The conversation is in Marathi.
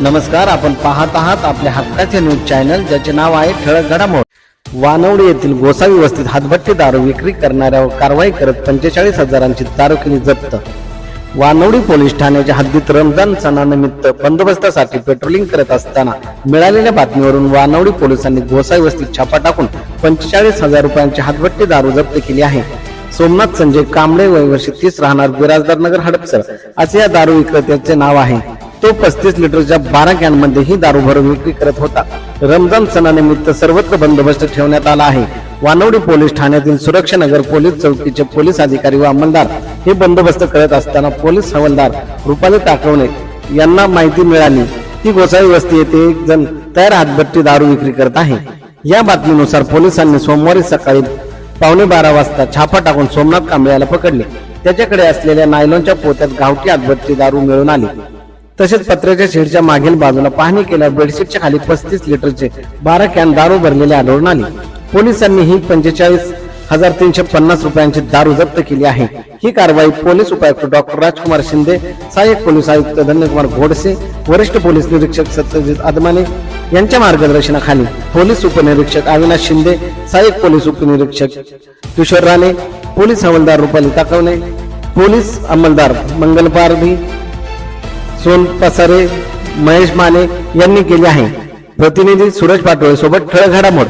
नमस्कार आपण पाहत आहात आपल्या हक्काचे न्यूज चॅनल ज्याचे नाव आहे ठळक घडामोड. वानवडी येथील गोसावी वस्तीत हातभट्टी दारू विक्री करणाऱ्यावर कारवाई करत पंचेचाळीस हजारांची दारू केली जप्त. वानवडी पोलीस ठाण्याच्या हद्दीत रमजान सणानिमित्त बंदोबस्तासाठी पेट्रोलिंग करत असताना मिळालेल्या बातमीवरून वानवडी पोलिसांनी गोसाई वस्तीत छापा टाकून पंचेचाळीस हजार रुपयांची हातभट्टी दारू जप्त केली आहे. सोमनाथ संजय कांबळे वय वर्षी तीस राहणार बिराजदार नगर हडपसर असे या दारू विक्रेत्याचे नाव आहे. तो पस्तीस लिटरच्या बारा कॅनमध्ये ही दारू भरून विक्री करत होता. रमजान सणानिमित्त सर्वत्र बंदोबस्त ठेवण्यात आला आहे. वानवडी पोलीस ठाण्यातील सुरक्षा नगर पोलीस चौकीचे पोलीस अधिकारी व अंमलदार हे बंदोबस्त करत असताना पोलीस हवालदार रुपाली टाकवणे यांना माहिती मिळाली. की गोसावी वस्ती येथे एक जण तयार हातभट्टी दारू विक्री करत आहे. या बातमीनुसार पोलिसांनी सोमवारी सकाळी पावणे बारा वाजता छापा टाकून सोमनाथ कांबळे याला पकडले. त्याच्याकडे असलेल्या नायलॉनच्या पोत्यात गावठी हातभट्टी दारू मिळून आली. तसेच पत्र्याच्या शेडच्या मागील बाजूला पाहणी केल्या बेडशीटच्या खाली पस्तीस लिटरचे बारा कॅन दारू भरलेले आढळून आले. पोलिसांनी ही पंचेचाळीस हजार तीनशे पन्नास रुपयांची दारू जप्त केली आहे. ही कारवाई पोलीस उपायुक्त डॉक्टर राजकुमार शिंदे सहाय्यक पोलीस आयुक्त धन्यकुमार घोडसे वरिष्ठ पोलीस निरीक्षक सत्यजित आदमाने यांच्या मार्गदर्शनाखाली पोलीस उपनिरीक्षक अविनाश शिंदे सहाय्यक पोलीस उपनिरीक्षक किशोर राणे पोलीस हवालदार रुपाली ताकवणे पोलीस अंमलदार मंगल पारधी सोन पसारे महेश माने यांनी केले आहे. प्रतिनिधी सूरज पाटोळे सोबत ठळक घडामोड.